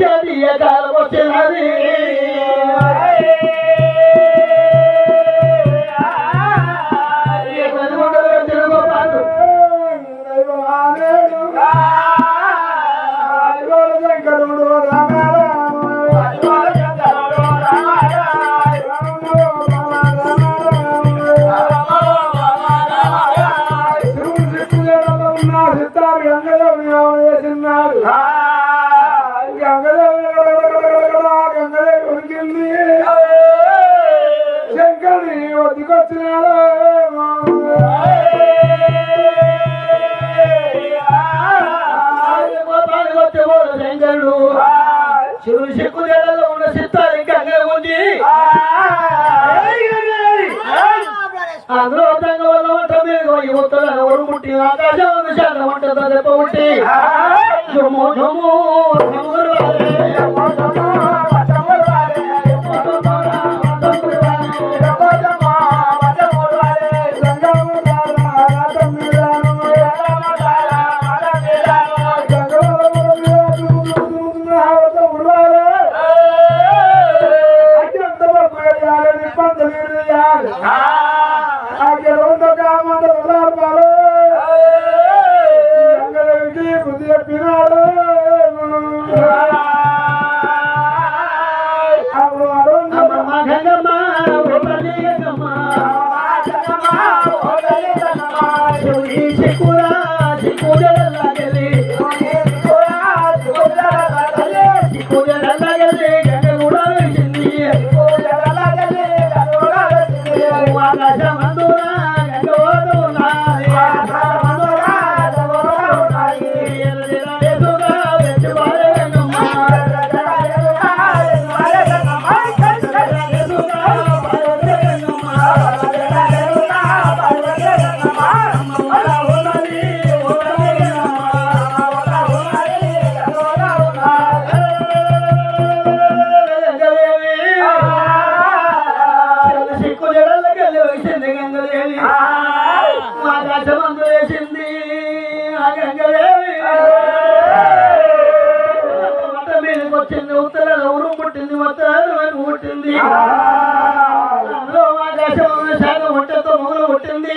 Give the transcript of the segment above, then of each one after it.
التبيك الغش العظيم శివుడు శక్కు జడలో ఉన్న సిత్తారు ఇంకా ఉంది. అందులో తంగ వల్ల ఉత్తర ఒరుముట్టి ఆకాశం శాఖ వంట దెబ్బ ఉంటి జుమ్ము జుమ్ము. వచ్చింది గంగదేవి మా కష్టమందు వేసింది ఆ మీదకి వచ్చింది ఉత్తరాల ఊరు పుట్టింది ఉత్తరాల వైపు పుట్టింది. అందులో మా కష్టం శాఖ ముట్టతో మొదలు పుట్టింది.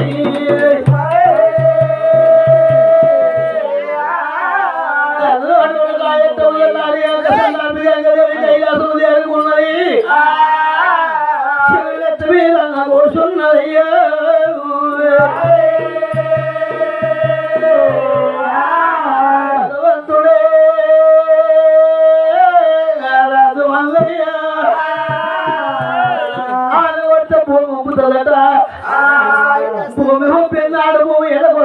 yeah.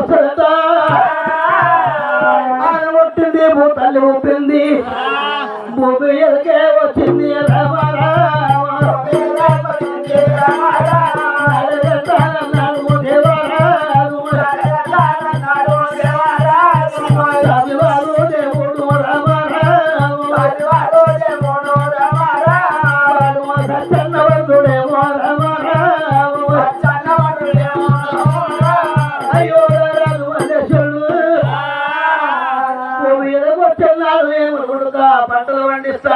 భూమి ఎడగొస్తుందట ఆడగొట్టింది భూ తల్లి ఒప్పింది. భూమి ఎదకే భూమి ఎదగొచ్చున్నాడు ఏమి పంటలు పండిస్తా